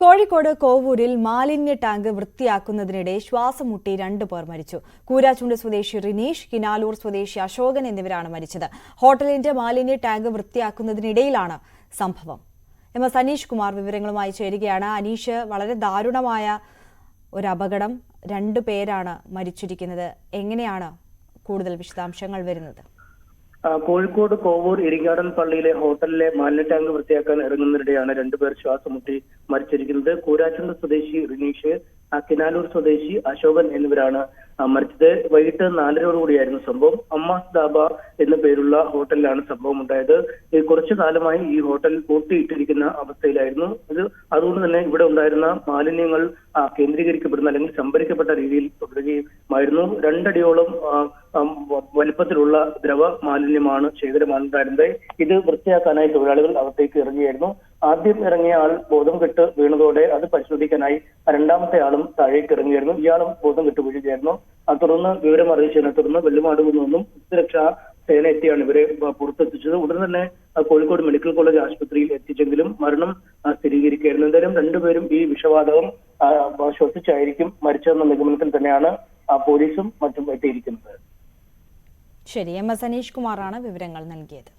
കോഴിക്കോട് കോവൂരിൽ മാലിന്യ ടാങ്ക് വൃത്തിയാക്കുന്നതിനിടെ ശ്വാസം മുട്ടി രണ്ടു പേർ മരിച്ചു. കൂരാച്ചുണ്ട് സ്വദേശി റിനീഷ് കിനാലൂർ സ്വദേശി അശോകൻ എന്നിവരാണ് മരിച്ചത്. ഹോട്ടലിന്റെ മാലിന്യ ടാങ്ക് വൃത്തിയാക്കുന്നതിനിടയിലാണ് സംഭവം. എം എസ് അനീഷ് കുമാർ വിവരങ്ങളുമായി ചേരുകയാണ്. അനീഷ് വളരെ ദാരുണമായ ഒരു അപകടം. രണ്ടു പേരാണ് മരിച്ചിരിക്കുന്നത്. എങ്ങനെയാണ് കൂടുതൽ വിശദാംശങ്ങൾ വരുന്നത്? കോഴിക്കോട് കോവൂർ ഇരിങ്ങാടൻ പള്ളിയിലെ ഹോട്ടലിലെ മാലിന്യ ടാങ്ക് വൃത്തിയാക്കാൻ ഇറങ്ങുന്നതിനിടെയാണ് രണ്ടുപേർ ശ്വാസമുട്ടി മരിച്ചിരിക്കുന്നത്. കൂരാച്ചുണ്ട് സ്വദേശി റിനീഷ് കിനാലൂർ സ്വദേശി അശോകൻ എന്നിവരാണ് മരിച്ചത് വൈകിട്ട് നാലരയോടുകൂടിയായിരുന്നു സംഭവം. അമ്മാസ് ദാബ എന്ന പേരുള്ള ഹോട്ടലിലാണ് സംഭവം ഉണ്ടായത്. കുറച്ചു കാലമായി ഈ ഹോട്ടൽ പൂട്ടിയിട്ടിരിക്കുന്ന അവസ്ഥയിലായിരുന്നു. ഇത് അതുകൊണ്ട് തന്നെ ഇവിടെ ഉണ്ടായിരുന്ന മാലിന്യങ്ങൾ കേന്ദ്രീകരിക്കപ്പെടുന്ന അല്ലെങ്കിൽ സംഭരിക്കപ്പെട്ട രീതിയിൽ തുടരുകയുമായിരുന്നു. രണ്ടടിയോളം വലിപ്പത്തിലുള്ള ദ്രവ മാലിന്യമാണ് ശേഖരമാനുണ്ടായിരുന്നത് ഇത് വൃത്തിയാക്കാനായി തൊഴിലാളികൾ അകത്തേക്ക് ഇറങ്ങിയായിരുന്നു. ആദ്യം ഇറങ്ങിയ ആൾ ബോധം കെട്ട് വീണതോടെ അത് പരിശോധിക്കാനായി രണ്ടാമത്തെ ആളും താഴേക്ക് ഇറങ്ങിയായിരുന്നു. ഇയാളും ബോധം കെട്ട് വീഴുകയായിരുന്നു. തുടർന്ന് വിവരം അറിയിച്ചതിനെ തുടർന്ന് വെള്ളുമാടുകുന്നു നിന്നും സുരക്ഷാ സേന എത്തിയാണ് ഇവരെ പുറത്തെത്തിച്ചത്. ഉടൻ തന്നെ കോഴിക്കോട് മെഡിക്കൽ കോളേജ് ആശുപത്രിയിൽ എത്തിച്ചെങ്കിലും മരണം സ്ഥിരീകരിക്കുകയായിരുന്നു. എന്തായാലും രണ്ടുപേരും ഈ വിഷവാതകം ശ്വസിച്ചായിരിക്കും മരിച്ചതെന്ന നിഗമനത്തിൽ തന്നെയാണ് പോലീസും മറ്റും എത്തിയിരിക്കുന്നത്. ശരി. എം. എസ്. അനീഷ് കുമാറാണ് വിവരങ്ങൾ നൽകിയത്.